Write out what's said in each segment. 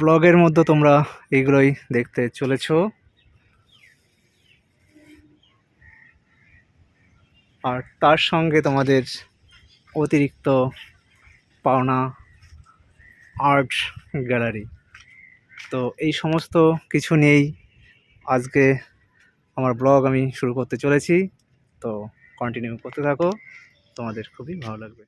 ব্লগের মধ্যে তোমরা এইগুলোই দেখতে চলেছো। আর তার সঙ্গে তোমাদের অতিরিক্ত পাওনা আর্ট গ্যালারি। তো এই সমস্ত কিছু নিয়েই আজকে আমার ব্লগ আমি শুরু করতে চলেছি। তো কন্টিনিউ করতে থাকো, তোমাদের খুবই ভালো লাগবে।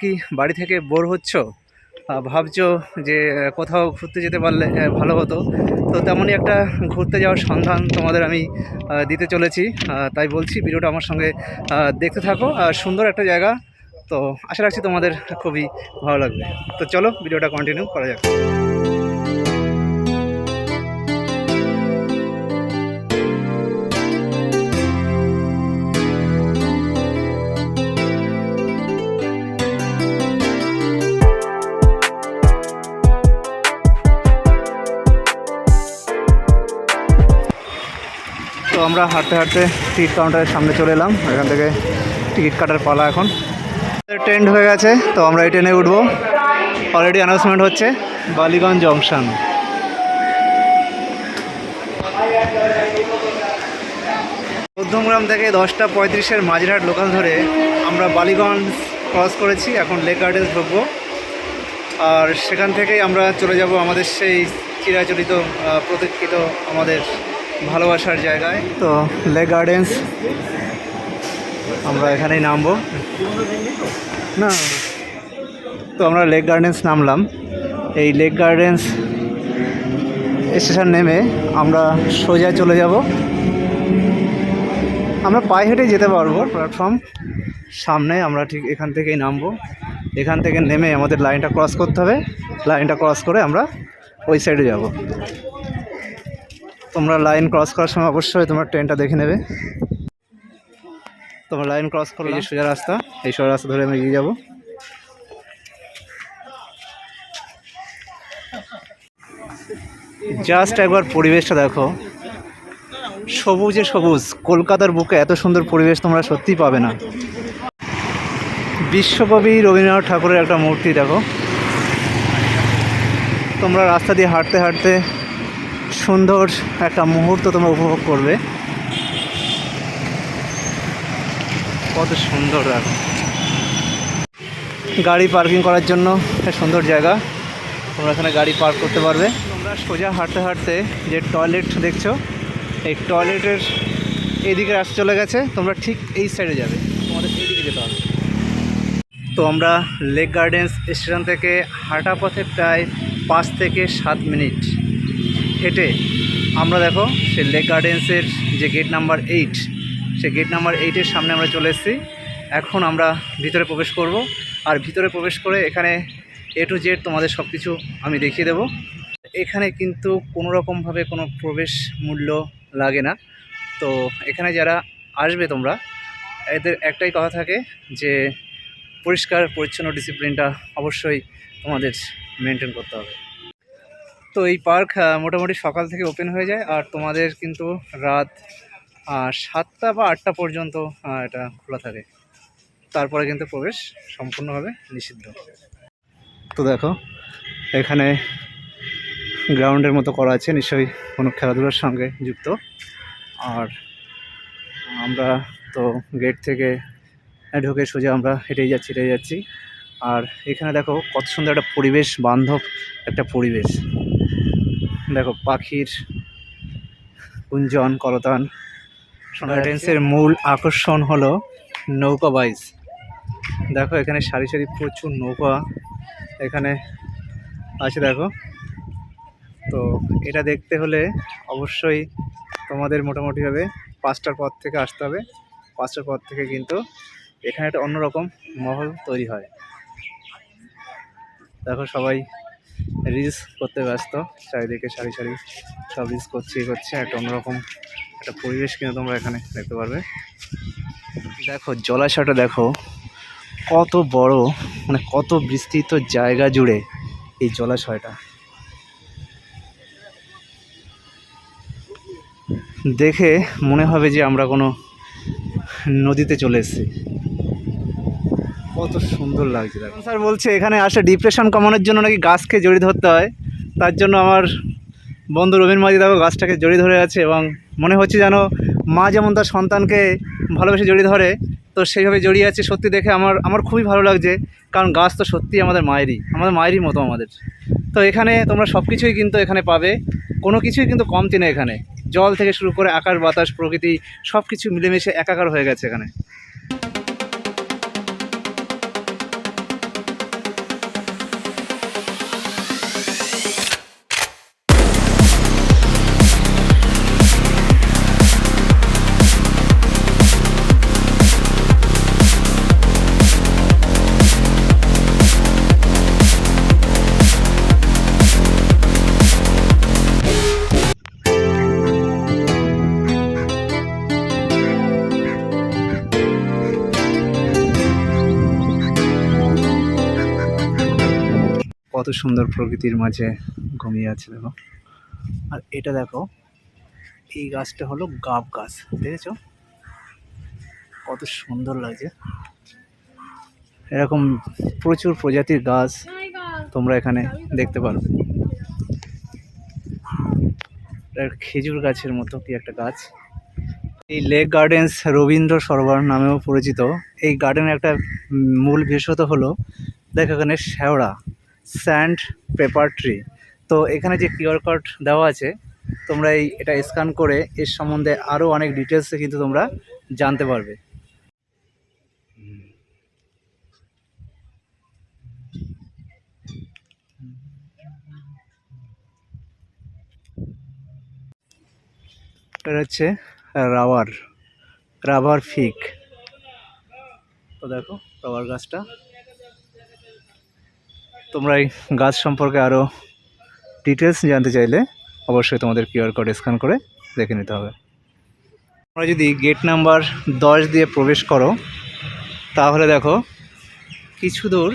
কি বাড়ি থেকে বোর হচ্ছ? ভাবছ যে কোথাও ঘুরতে যেতে পারলে ভালো হতো। তো তেমনই একটা ঘুরতে যাওয়ার সন্ধান তোমাদের আমি দিতে চলেছি। তাই বলছি ভিডিওটা আমার সঙ্গে দেখতে থাকো। আর সুন্দর একটা জায়গা। তো আশা রাখছি তোমাদের খুবই ভালো লাগবে। তো চলো ভিডিওটা কন্টিনিউ করা যাক। আমরা হাঁটতে হাঁটতে টিকিট কাউন্টারের সামনে চলে এলাম। এখান থেকে টিকিট কাটার পালা এখন। ট্রেন্ড হয়ে গেছে, তো আমরা এই ট্রেনে উঠবো। অলরেডি অ্যানাউন্সমেন্ট হচ্ছে, বালিগঞ্জ জংশন মধ্যমগ্রাম থেকে দশটা পঁয়ত্রিশের মাঝিরহাট লোকাল ধরে আমরা বালিগঞ্জ ক্রস করেছি, এখন লেক গার্ডেন্স ঢুকবো। আর সেখান থেকেই আমরা চলে যাব আমাদের সেই চিরাচরিত প্রতীক্ষিত আমাদের ভালোবাসার জায়গায়। তো লেক গার্ডেন্স আমরা এখানেই নামবো। না, তো আমরা লেক গার্ডেন্স নামলাম। এই লেক গার্ডেন্স স্টেশন নেমে আমরা সোজা চলে যাব। আমরা পায়ে হেঁটে যেতে পারব প্ল্যাটফর্ম সামনে আমরা ঠিক এখান থেকেই নামবো। এখান থেকে নেমে আমাদের লাইনটা ক্রস করতে হবে। লাইনটা ক্রস করে আমরা ওই সাইডে যাব। তোমরা লাইন ক্রস করার সময় অবশ্যই তোমার ট্রেনটা দেখে নেবে। তোমরা লাইন ক্রস করলে যে সোজা রাস্তা, এই সোজা রাস্তা ধরে আমি এগিয়ে যাব। জাস্ট একবার পরিবেশটা দেখো। সবুজে সবুজ, কলকাতার বুকে এত সুন্দর পরিবেশ তোমরা সত্যিই পাবে না। বিশ্বকবি রবীন্দ্রনাথ ঠাকুরের একটা মূর্তি দেখো। তোমরা রাস্তা দিয়ে হাঁটতে হাঁটতে সুন্দর একটা মুহূর্ত তোমরা উপভোগ করবে। কত সুন্দর দেখো গাড়ি পার্কিং করার জন্য একটা সুন্দর জায়গা। তোমরা এখানে গাড়ি পার্ক করতে পারবে। তোমরা সোজা হাঁটতে হাঁটতে যে টয়লেট দেখছ, এই টয়লেটের এদিকে রাস্তা চলে গেছে। তোমরা ঠিক এই সাইডে যাবে। তোমাদের এইদিকে যেতে হবে। তো আমরা লেক গার্ডেন্স স্টেশন থেকে হাঁটা পথে প্রায় পাঁচ থেকে সাত মিনিট। হেঁটে আমরা দেখো সে লেক গার্ডেন্সের যে গেট নাম্বার এইট সে গেট নাম্বার এইটের সামনে আমরা চলে এসেছি। এখন আমরা ভিতরে প্রবেশ করব আর ভিতরে প্রবেশ করে এখানে এ টু জেড তোমাদের সব কিছু আমি দেখিয়ে দেবো। এখানে কিন্তু কোনো রকমভাবে কোনো প্রবেশ মূল্য লাগে না। তো এখানে যারা আসবে তোমরা, এদের একটাই কথা থাকে যে পরিষ্কার, পরিচ্ছন্ন ডিসিপ্লিনটা অবশ্যই তোমাদের মেনটেন করতে হবে। তো এই পার্ক মোটামুটি সকাল থেকে ওপেন হয়ে যায় আর তোমাদের কিন্তু রাত সাতটা বা আটটা পর্যন্ত এটা খোলা থাকে। তারপরে কিন্তু প্রবেশ সম্পূর্ণভাবে নিষিদ্ধ। তো দেখো, এখানে গ্রাউন্ডের মতো করা আছে, নিশ্চয়ই কোনো খেলাধুলার সঙ্গে যুক্ত। আর আমরা তো গেট থেকে ঢুকে সোজা আমরা হেঁটেই যাচ্ছি হেঁটেই যাচ্ছি। আর এখানে দেখো, কত সুন্দর একটা পরিবেশ, বান্ধব একটা পরিবেশ। দেখো পাখির কুঞ্জন কলতান। গার্ডেন্সের মূল আকর্ষণ হলো নৌকা বাইজ দেখো এখানে সারি সারি প্রচুর নৌকা এখানে আছে দেখো। তো এটা দেখতে হলে অবশ্যই তোমাদের মোটামুটিভাবে পাঁচটার পর থেকে আসতে হবে। পাঁচটার পর থেকে কিন্তু এখানে একটা অন্যরকম মহল তৈরি হয়। দেখো সবাই রিলস করতে ব্যস্ত। চারিদিকে সারি সারি সব রিলস করছে করছে। একটা অন্যরকম একটা পরিবেশ কিন্তু তোমরা এখানে দেখতে পারবে। দেখো, জলাশয়টা দেখো, কত বড় মানে কত বিস্তৃত জায়গা জুড়ে এই জলাশয়টা। দেখে মনে হবে যে আমরা কোনো নদীতে চলে এসেছি। কত সুন্দর লাগছে দেখো। স্যার বলছে, এখানে আসে ডিপ্রেশন কমানোর জন্য নাকি গাছকে জড়িয়ে ধরতে হয়। তার জন্য আমার বন্ধু রবীন মাঝি দেখো, গাছটাকে জড়িয়ে ধরে আছে এবং মনে হচ্ছে যেন মা যেমন তার সন্তানকে ভালোবেসে জড়িয়ে ধরে, তো সেইভাবে জড়িয়ে আছে। সত্যি দেখে আমার আমার খুবই ভালো লাগছে, কারণ গাছ তো সত্যিই আমাদের মায়েরই আমাদের মায়েরই মতো আমাদের। তো এখানে তোমরা সব কিছুই কিন্তু এখানে পাবে, কোনো কিছুই কিন্তু কমতি নেই এখানে। জল থেকে শুরু করে আকাশ, বাতাস, প্রকৃতি সব কিছু মিলেমিশে একাকার হয়ে গেছে এখানে। কত সুন্দর প্রকৃতির মাঝে ঘুমিয়ে আছে দেখো। আর এটা দেখো, এই গাছটা হলো গাব গাছ, দেখেছ? কত সুন্দর লাগছে। এরকম প্রচুর প্রজাতির গাছ তোমরা এখানে দেখতে পারবে। খেজুর গাছের মতো কি একটা গাছ। এই লেক গার্ডেন্স রবীন্দ্র সরোবর নামেও পরিচিত। এই গার্ডেনের একটা মূল বিশেষত হলো, দেখ এখানে শ্যাওড়া। Sand paper tree. তো এখানে যে কিউআর কোড দেওয়া আছে, তোমরা এই এটা স্ক্যান করে এর সম্বন্ধে আরও অনেক ডিটেলসে কিন্তু তোমরা জানতে পারবে। এটা হচ্ছে রাবার রাবার ফিক। তো দেখো, রাবার গাছটা। তোমরা এই গাছ সম্পর্কে আরও ডিটেলস জানতে চাইলে অবশ্যই তোমাদের কিউআর কোড স্ক্যান করে দেখে নিতে হবে। তোমরা যদি গেট নাম্বার দশ দিয়ে প্রবেশ করো, তাহলে দেখো কিছু দূর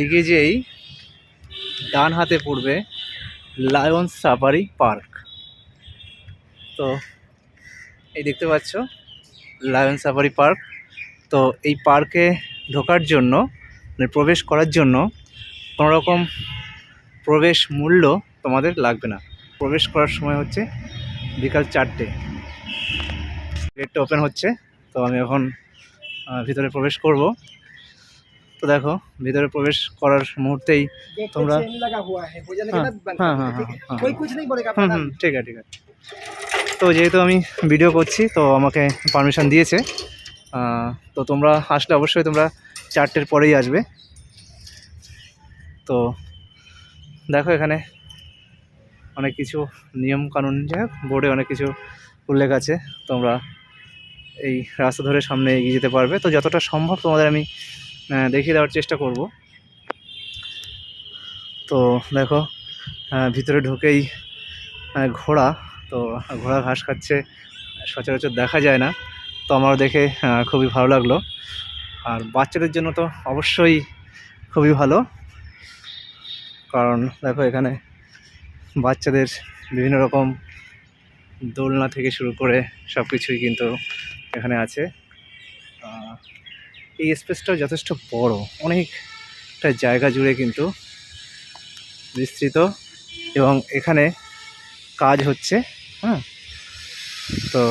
এগিয়ে যেই ডান হাতে পড়বে লায়ন সাফারি পার্ক তো এই দেখতে পাচ্ছ লায়ন সাফারি পার্ক তো এই পার্কে ঢোকার জন্য মানে প্রবেশ করার জন্য কোনো রকম প্রবেশ মূল্য তোমাদের লাগবে না। প্রবেশ করার সময় হচ্ছে বিকাল চারটে। গেটটা ওপেন হচ্ছে তো আমি এখন ভিতরে প্রবেশ করব। তো দেখো ভিতরে প্রবেশ করার মুহূর্তেই তোমরা হ্যাঁ, হ্যাঁ হ্যাঁ হ্যাঁ, হ্যাঁ, হ্যাঁ ঠিক আছে। ঠিক আছে তো যেহেতু আমি ভিডিও করছি তো আমাকে পারমিশন দিয়েছে তো তোমরা আসলে অবশ্যই তোমরা চারটের পরেই আসবে। তো দেখো এখানে অনেক কিছু নিয়ম কানুন, যাই হোক, বোর্ডে অনেক কিছু উল্লেখ আছে। তোমরা এই রাস্তা ধরে সামনে এগিয়ে যেতে পারবে। তো যতটা সম্ভব তোমাদের আমি দেখিয়ে দেওয়ার চেষ্টা করব। তো দেখো ভিতরে ঢুকেই ঘোড়া। তো ঘোড়া ঘাস খাচ্ছে, সচরাচর দেখা যায় না। তো আমার দেখে খুবই ভালো লাগল। আর বাচ্চাদের জন্য তো অবশ্যই খুবই ভালো। কারণ দেখো এখানে বাচ্চাদের বিভিন্ন রকম দোলনা থেকে শুরু করে সব কিছুই কিন্তু এখানে আছে। এই স্পেসটাও যথেষ্ট বড়, অনেকটা জায়গা জুড়ে কিন্তু বিস্তৃত এবং এখানে কাজ হচ্ছে হ্যাঁ? তো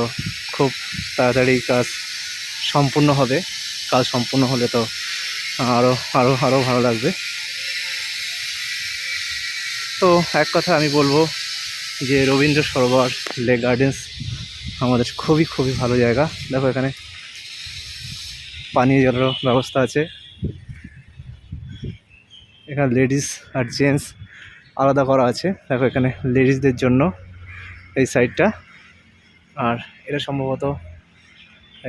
খুব তাড়াতাড়ি কাজ সম্পূর্ণ হবে। কাজ সম্পূর্ণ হলে তো আরও আরও আরও ভালো লাগবে। তো এক কথা আমি বলব যে রবীন্দ্র সরোবর, লেক গার্ডেন্স আমাদের খুবই খুবই ভালো জায়গা। দেখো এখানে পানীয় জলেরও ব্যবস্থা আছে। এখানে লেডিস আর জেন্টস আলাদা করা আছে। দেখো এখানে লেডিসদের জন্য এই সাইডটা। আর এটা সম্ভবত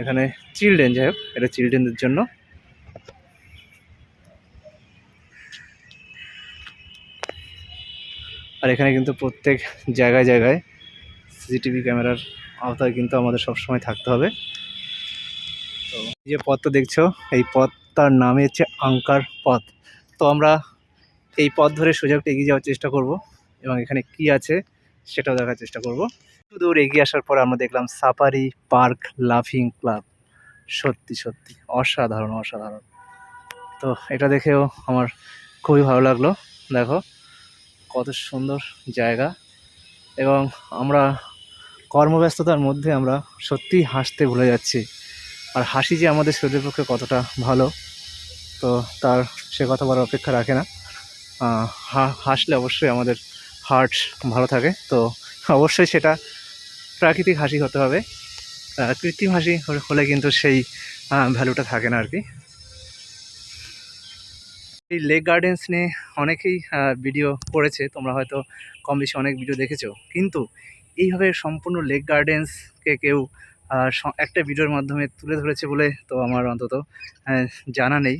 এখানে চিলড্রেন যাই হোক এটা চিলড্রেনদের জন্য। আর এখানে কিন্তু প্রত্যেক জায়গায় জায়গায় সিসিটিভি ক্যামেরার আওতায় কিন্তু আমাদের সবসময় থাকতে হবে। তো যে পথটা দেখছ, এই পথটার নামে হচ্ছে আঙ্কার পথ। তো আমরা এই পথ ধরে সোজা এগিয়ে যাওয়ার চেষ্টা করব এবং এখানে কি আছে সেটাও দেখার চেষ্টা করব। একটু দূর এগিয়ে আসার পর আমরা দেখলাম সাফারি পার্ক লাফিং ক্লাব। সত্যি সত্যি, অসাধারণ অসাধারণ। তো এটা দেখেও আমার খুবই ভালো লাগল। দেখো, কত সুন্দর জায়গা। এবং আমরা কর্মব্যস্ততার মধ্যে আমরা সত্যিই হাসতে ভুলে যাচ্ছি। আর হাসি যে আমাদের শরীরের পক্ষে কতটা ভালো, তো তার সে কথা বলার অপেক্ষা রাখে না। হাসলে অবশ্যই আমাদের হার্ট ভালো থাকে। তো অবশ্যই সেটা প্রাকৃতিক হাসি হতে হবে। কৃত্রিম হাসি হলে- কিন্তু সেই ভ্যালুটা থাকে না আর কি এই লেক গার্ডেন্স নিয়ে অনেকেই ভিডিও করেছে। তোমরা হয়তো কম বেশি অনেক ভিডিও দেখেছ। কিন্তু এইভাবে সম্পূর্ণ লেক গার্ডেন্সকে কেউ একটা ভিডিওর মাধ্যমে তুলে ধরেছে বলে তো আমার অন্তত জানা নেই।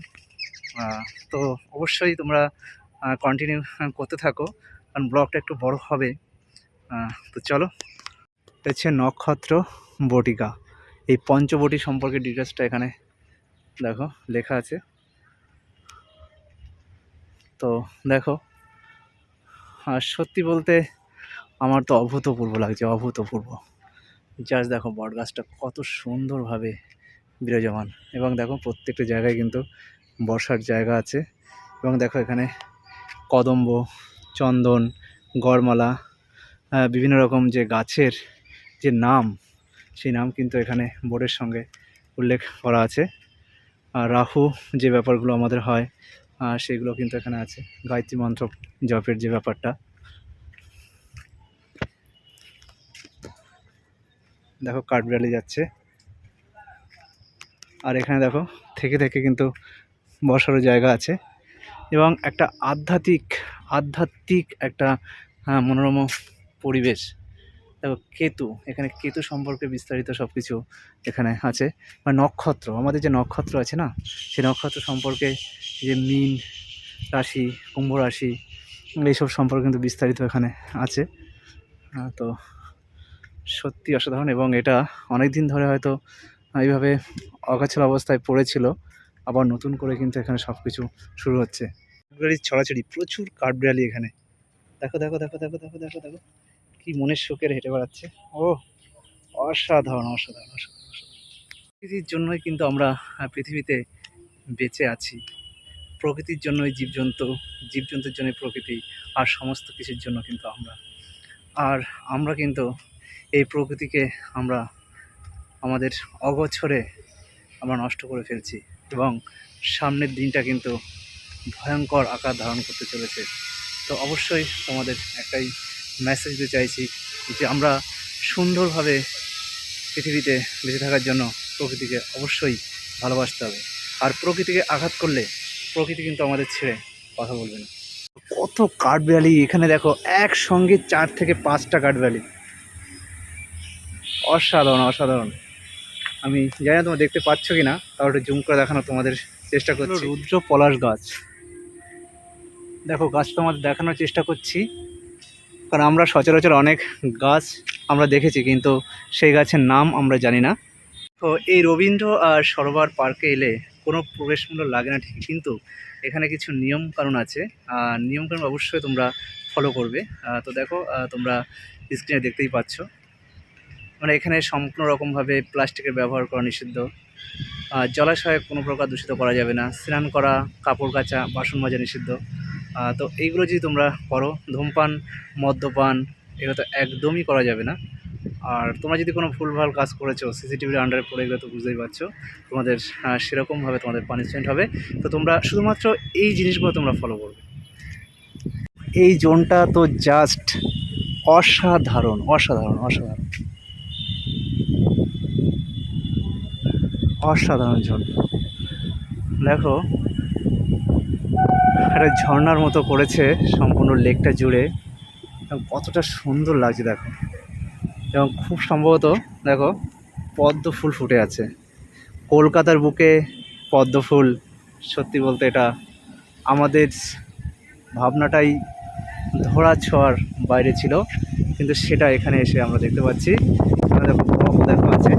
তো অবশ্যই তোমরা কন্টিনিউ করতে থাকো। কারণ ব্লগটা একটু বড় হবে। তো চলো। এটা হচ্ছে নক্ষত্র বটিকা। এই পঞ্চবটি সম্পর্কে ডিটেলসটা এখানে দেখো, লেখা আছে। তো দেখো, আর সত্যি বলতে আমার তো অভূতপূর্ব লাগছে, অভূতপূর্ব। জাস্ট দেখো বট গাছটা কত সুন্দরভাবে বিরাজমান। এবং দেখো, প্রত্যেকটা জায়গায় কিন্তু বসার জায়গা আছে। এবং দেখো, এখানে কদম্ব, চন্দন, গড়মালা বিভিন্ন রকম যে গাছের যে নাম, সেই নাম কিন্তু এখানে বোর্ডের সঙ্গে উল্লেখ করা আছে। আর রাহু যে ব্যাপারগুলো আমাদের হয় সেগুলো কিন্তু এখানে আছে। গায়ত্রী মন্ত্র জপের যে ব্যাপারটা। দেখো কাঠবিড়ালি যাচ্ছে। আর এখানে দেখো, থেকে থেকে কিন্তু বসারও জায়গা আছে। এবং একটা আধ্যাত্মিক আধ্যাত্মিক একটা মনোরম পরিবেশ। দেখো, কেতু, এখানে কেতু সম্পর্কে বিস্তারিত সব কিছু এখানে আছে। বা নক্ষত্র, আমাদের যে নক্ষত্র আছে না সেই নক্ষত্র সম্পর্কে যে মিন রাশি, কুম্ভ রাশি, এইসব সম্পর্কে কিন্তু বিস্তারিত এখানে আছে। তো সত্যি অসাধারণ এবং এটা অনেক দিন ধরে হয়তো এইভাবে অগাছাল অবস্থায় পড়েছিল, আবার নতুন করে কিন্তু এখানে সব কিছু শুরু হচ্ছে। ছড়াছড়ি প্রচুর কাঠবিড়ালি এখানে। দেখো দেখো দেখো দেখো দেখো দেখো দেখো। কি মনের সুখের হেঁটে বেড়াচ্ছে। ও, অসাধারণ অসাধারণ। প্রকৃতির জন্যই কিন্তু আমরা পৃথিবীতে বেঁচে আছি। প্রকৃতির জন্যই জীবজন্তু, জীবজন্তুর জন্যই প্রকৃতি আর সমস্ত কিছুর জন্য কিন্তু আমরা। আর আমরা কিন্তু এই প্রকৃতিকে আমরা আমাদের অগোছরে আমরা নষ্ট করে ফেলছি এবং সামনের দিনটা কিন্তু ভয়ঙ্কর আকার ধারণ করতে চলেছে। তো অবশ্যই তোমাদের একটাই মেসেজ দিতে চাইছি যে আমরা সুন্দরভাবে পৃথিবীতে বেঁচে থাকার জন্য প্রকৃতিকে অবশ্যই ভালোবাসতে হবে। আর প্রকৃতিকে আঘাত করলে প্রকৃতি কিন্তু আমাদের ছেড়ে কথা বলবে না। কত কাঠবিড়ালি এখানে দেখো একসঙ্গে চার থেকে পাঁচটা কাঠবিড়ালি অসাধারণ অসাধারণ। আমি জানি না তোমরা দেখতে পাচ্ছ কি না তাও একটু জুম করে দেখানো তোমাদের চেষ্টা করছি। রুদ্র পলাশ গাছ। দেখো গাছ তোমাদের দেখানোর চেষ্টা করছি। কারণ আমরা সচরাচর অনেক গাছ আমরা দেখেছি, কিন্তু সেই গাছের নাম আমরা জানি না। তো এই রবীন্দ্র আর সরোবর পার্কে এলে কোনো প্রবেশ মূল্য লাগে না ঠিক কিন্তু এখানে কিছু নিয়ম কানুন আছে। আর নিয়ম কানুন অবশ্যই তোমরা ফলো করবে। তো দেখো তোমরা স্ক্রিনে দেখতেই পাচ্ছ। মানে এখানে সম্পূর্ণ রকমভাবে প্লাস্টিকের ব্যবহার করা নিষিদ্ধ। জলাশয়ে কোনো প্রকার দূষিত করা যাবে না। স্নান করা, কাপড় কাচা, বাসন মাজা নিষিদ্ধ। তো এইগুলো যদি তোমরা করো ধূমপান, মদ্যপান, এগুলো তো একদমই করা যাবে না। আর তোমরা যদি কোনো ভুলভাল কাজ করেছ, সিসিটিভির আন্ডারে পড়ে গেলে তো বুঝতেই পারছ, তোমাদের সেরকমভাবে তোমাদের পানিশমেন্ট হবে। তো তোমরা শুধুমাত্র এই জিনিসগুলো তোমরা ফলো করবে। এই জোনটা তো জাস্ট অসাধারণ অসাধারণ অসাধারণ। অসাধারণ জোন। দেখো একটা ঝর্নার মতো করেছে সম্পূর্ণ লেকটা জুড়ে। এবং কতটা সুন্দর লাগছে দেখো। এবং খুব সম্ভবত দেখো, পদ্ম ফুল ফুটে আছে। কলকাতার বুকে পদ্ম ফুল, সত্যি বলতে এটা আমাদের ভাবনাটাই ধরা ছোঁয়ার বাইরে ছিল। কিন্তু সেটা এখানে এসে আমরা দেখতে পাচ্ছি। দেখো দেখো আছে।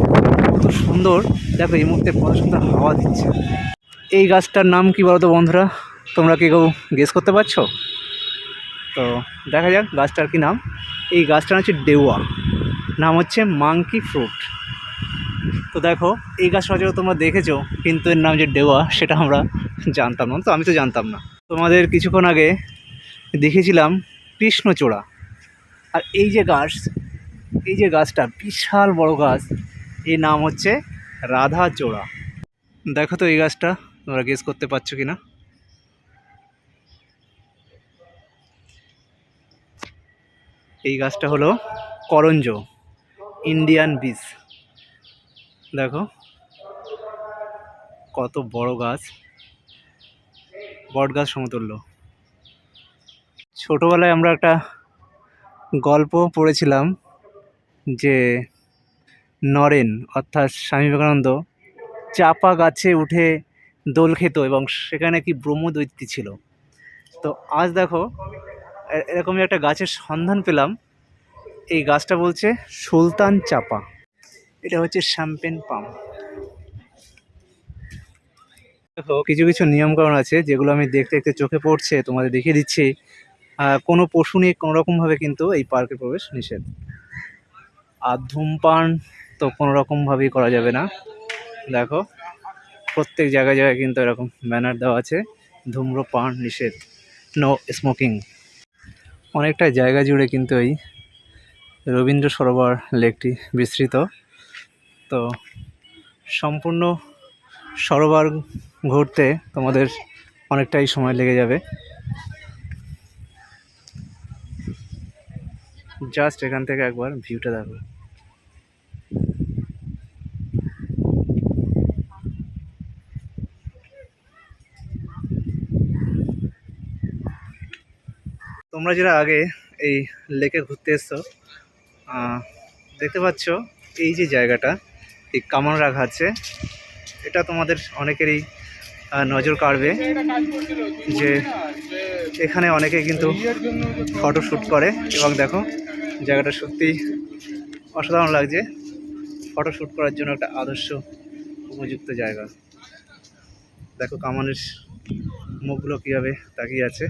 কত সুন্দর। দেখো এই মুহূর্তে কত সুন্দর হাওয়া দিচ্ছে। এই গাছটার নাম কি বলতো বন্ধুরা? তোমরা কি কেউ গেস করতে পারছ? তো দেখা যাক গাছটার কি নাম। এই গাছটার হচ্ছে ডেওয়া। নাম হচ্ছে মাংকি ফ্রুট। তো দেখো, এই গাছ সচরাচর তোমরা দেখেছ, কিন্তু এর নাম যে ডেওয়া, সেটা আমরা জানতাম না। তো আমি তো জানতাম না। তোমাদের কিছুক্ষণ আগে দেখেছিলাম কৃষ্ণচূড়া। আর এই যে গাছ, এই যে গাছটা বিশাল বড় গাছ, এর নাম হচ্ছে রাধা চূড়া দেখো তো এই গাছটা, তোমরা গেস করতে পারছ কি না এই গাছটা হলো করঞ্জ ইন্ডিয়ান বীজ দেখো, কত বড় গাছ বট গাছ সমতুল্য। ছোটোবেলায় আমরা একটা গল্প পড়েছিলাম যে নরেন, অর্থাৎ স্বামী বিবেকানন্দ, চাপা গাছে উঠে দোল খেত এবং সেখানে কি ব্রহ্মদৈত্যী ছিল। তো আজ দেখো এরকমই একটা গাছের সন্ধান পেলাম। এই গাছটা বলছে সুলতান চাপা। এটা হচ্ছে শ্যাম্পেন পাম। দেখো, কিছু কিছু নিয়মকানুন আছে যেগুলো আমি দেখতে দেখতে চোখে পড়ছে, তোমাদের দেখিয়ে দিচ্ছি। কোনো পশু নিয়ে কোনো রকমভাবে কিন্তু এই পার্কে প্রবেশ নিষেধ। আর ধূমপান তো কোনো রকমভাবেই করা যাবে না। দেখো, প্রত্যেক জায়গায় জায়গায় কিন্তু এরকম ব্যানার দেওয়া আছে, ধূম্রপান নিষেধ নো স্মোকিং অনেকটা জায়গা জুড়ে কিন্তু এই রবীন্দ্র সরোবর লেকটি বিস্তৃত। তো সম্পূর্ণ সরোবর ঘুরতে তোমাদের অনেকটাই সময় লেগে যাবে। জাস্ট এখান থেকে একবার ভিউটা দেখো। তোমরা যারা আগে এই লেকে ঘুরতে এসছো দেখতে পাচ্ছ এই যে জায়গাটা, এই কামান রাখা আছে। এটা তোমাদের অনেকেরই নজর কাড়বে যে এখানে অনেকে কিন্তু ফটো শ্যুট করে এবং দেখো, জায়গাটা সত্যি অসাধারণ লাগছে। ফটো শ্যুট করার জন্য একটা আদর্শ উপযুক্ত জায়গা। দেখো কামানের মুখগুলো কীভাবে তাকিয়ে আছে।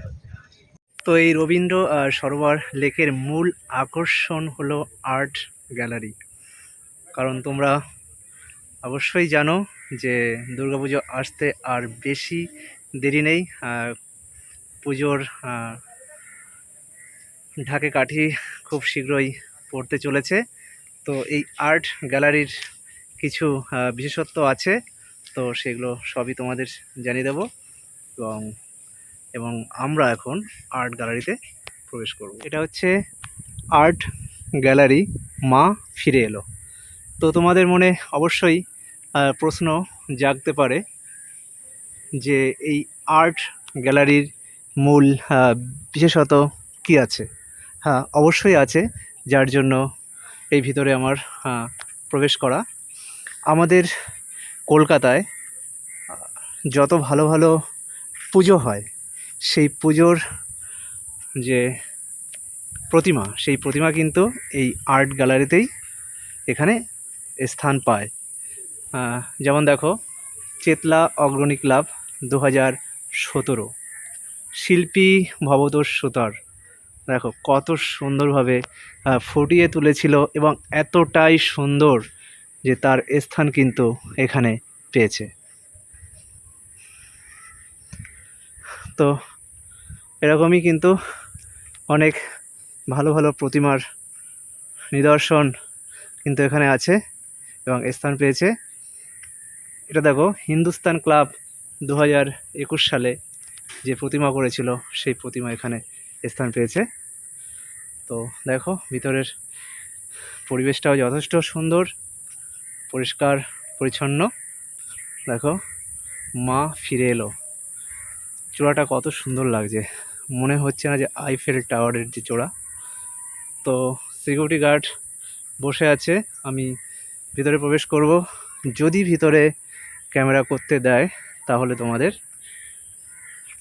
তো এই রবীন্দ্র সরোবর লেকের মূল আকর্ষণ হলো আর্ট গ্যালারি। কারণ তোমরা অবশ্যই জানো যে দুর্গাপুজো আসতে আর বেশি দেরি নেই পুজোর ঢাকে কাঠি খুব শীঘ্রই পড়তে চলেছে। তো এই আর্ট গ্যালারির কিছু বিশেষত্ব আছে, তো সেগুলো সবই তোমাদের জানিয়ে দেবো। এবং এবং আমরা এখন আর্ট গ্যালারিতে প্রবেশ করব। এটা হচ্ছে আর্ট গ্যালারি মা ফিরে এলো। তো তোমাদের মনে অবশ্যই প্রশ্ন জাগতে পারে যে এই আর্ট গ্যালারির মূল বিশেষত কি আছে? হ্যাঁ অবশ্যই আছে, যার জন্য এই ভিতরে আমার প্রবেশ করা। আমাদের কলকাতায় যত ভালো ভালো পুজো হয় সেই পুজোর যে প্রতিমা, সেই প্রতিমা কিন্তু এই আর্ট গ্যালারিতেই এখানে স্থান পায়। যেমন দেখো, চেতলা অগ্রণী ক্লাব দু হাজার সতেরো। শিল্পী ভবতোষ সুতার। দেখো, কত সুন্দরভাবে ফুটিয়ে তুলেছিল এবং এতটাই সুন্দর যে তার স্থান কিন্তু এখানে পেয়েছে। তো এরকমই কিন্তু অনেক ভালো ভালো প্রতিমার নিদর্শন কিন্তু এখানে আছে এবং স্থান পেয়েছে। এটা দেখো, হিন্দুস্তান ক্লাব দু হাজার একুশ সালে যে প্রতিমা করেছিল, সেই প্রতিমা এখানে স্থান পেয়েছে। তো দেখো, ভিতরের পরিবেশটাও যথেষ্ট সুন্দর, পরিষ্কার, পরিচ্ছন্ন। দেখো, মা ফিরে এলো। চূড়াটা কত সুন্দর লাগছে। মনে হচ্ছে না যে আইফেল টাওয়ারের যে চূড়া। তো সিকিউরিটি গার্ড বসে আছে, আমি ভিতরে প্রবেশ করব। যদি ভিতরে ক্যামেরা করতে দেয়, তাহলে তোমাদের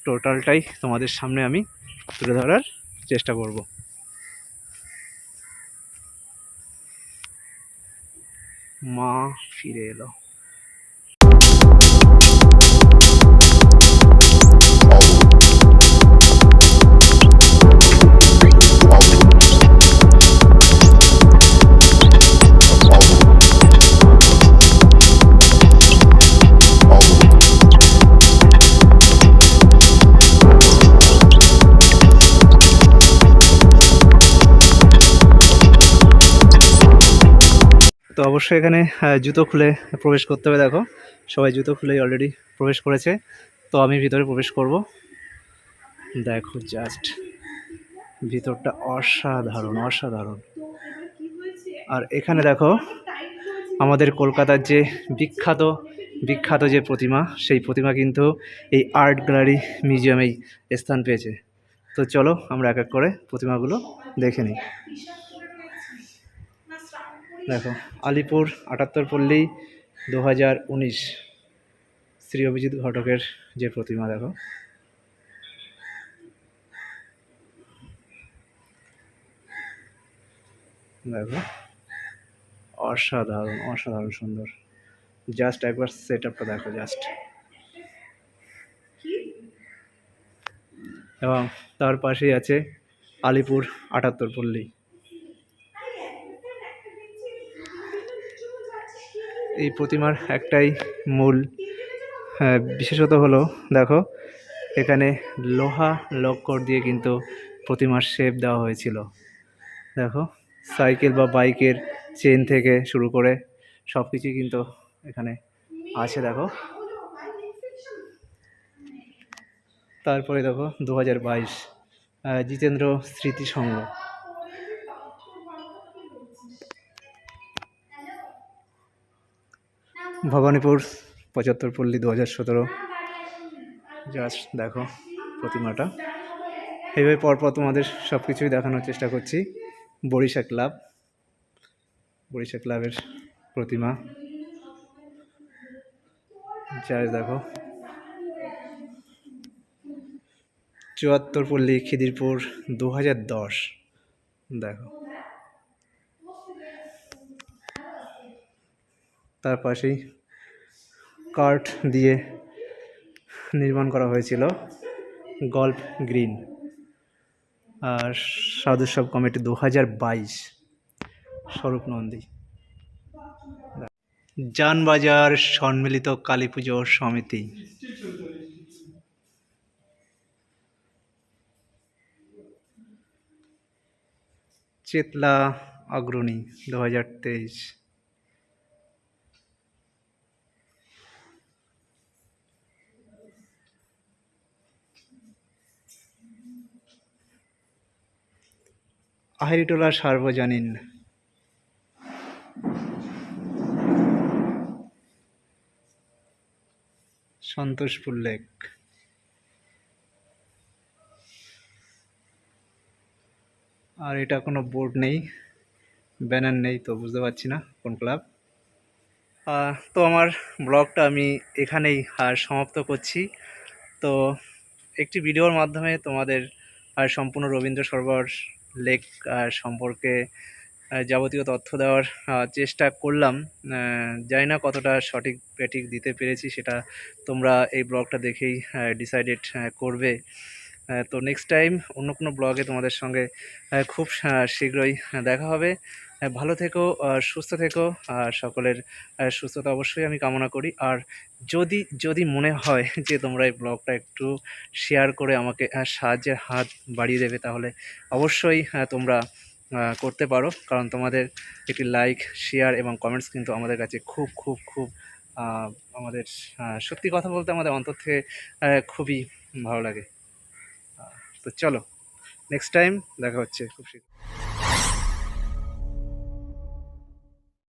টোটালটাই তোমাদের সামনে আমি তুলে ধরার চেষ্টা করব। মা ফিরে এলো। তো অবশ্যই এখানে জুতো খুলে প্রবেশ করতে হবে, দেখো। সবাই জুতো খুলেই অলরেডি প্রবেশ করেছে। তো আমি ভিতরে প্রবেশ করব। দেখো জাস্ট ভিতরটা অসাধারণ অসাধারণ। আর এখানে দেখো, আমাদের কলকাতার যে বিখ্যাত বিখ্যাত যে প্রতিমা, সেই প্রতিমা কিন্তু এই আর্ট গ্যালারি মিউজিয়ামেই স্থান পেয়েছে। তো চলো আমরা এক এক করে প্রতিমাগুলো দেখে নিই। দেখো আলিপুর আটাত্তর পল্লী দু হাজার উনিশ। শ্রী অভিজিৎ ঘটকের যে প্রতিমা দেখো। দেখো অসাধারণ অসাধারণ সুন্দর। জাস্ট একবার সেট আপটা দেখো জাস্ট। এবং তার পাশেই আছে আলিপুর আটাত্তর পল্লী। এই প্রতিমার একটাই মূল। হ্যাঁ, বিশেষত হলো দেখো এখানে লোহা লক্কর দিয়ে কিন্তু প্রতিমার শেপ দেওয়া হয়েছিল। দেখো সাইকেল বা বাইকের চেন থেকে শুরু করে সব কিছুই কিন্তু এখানে আছে দেখো। তারপরে দেখো দু হাজার বাইশ জিতেন্দ্র স্মৃতি সংঘ ভবানীপুর পঁচাত্তর পল্লী দু হাজার সতেরো। জাস্ট দেখো প্রতিমাটা। এইভাবে পরপর তোমাদের সব কিছুই দেখানোর চেষ্টা করছি। বরিশা ক্লাব। বরিশা ক্লাবের প্রতিমা। জাস্ট দেখো। চুয়াত্তর পল্লী খিদিরপুর দু হাজার দশ। দেখো। তার পাশেই কার্ট দিয়ে নির্মাণ করা হয়েছিল গল্ফ গ্রিন। আর সাধুসব কমিটি দু হাজার বাইশ স্বরূপ নন্দী যানবাজার সম্মিলিত কালী পুজো সমিতি। চেতলা অগ্রণী দু হাজার তেইশ। আহেরিটোলা সার্বজনীন। সন্তোষপুর লেক আর এটা কোনো বোর্ড নেই, ব্যানার নেই, তো বুঝতে পারছি না কোন ক্লাব। তো আমার ব্লগটা আমি এখানেই আর সমাপ্ত করছি। তো একটি ভিডিওর মাধ্যমে তোমাদের আর সম্পূর্ণ রবীন্দ্র সরোবর লেক সম্পর্কে যাবতীয় তথ্য দেওয়ার চেষ্টা করলাম। যাই না কতটা সঠিক প্যাটিক দিতে পেরেছি, সেটা তোমরা এই ব্লগটা দেখেই ডিসাইডেড করবে। তো নেক্সট টাইম অন্য কোনো ব্লগে তোমাদের সঙ্গে খুব শীঘ্রই দেখা হবে। ভালো থেকো সুস্থ থেকো, আর সকলের সুস্থতা অবশ্যই আমি কামনা করি। আর যদি যদি মনে হয় যে তোমরা এই ব্লগটা একটু শেয়ার করে আমাকে সাহায্যের হাত বাড়িয়ে দেবে, তাহলে অবশ্যই তোমরা করতে পারো। কারণ তোমাদের একটি লাইক শেয়ার এবং কমেন্টস কিন্তু আমাদের কাছে খুব খুব খুব আমাদের সত্যি কথা বলতে আমাদের অন্তর থেকে খুবই ভালো লাগে। তো চলো নেক্সট টাইম দেখা হচ্ছে খুব শীঘ্র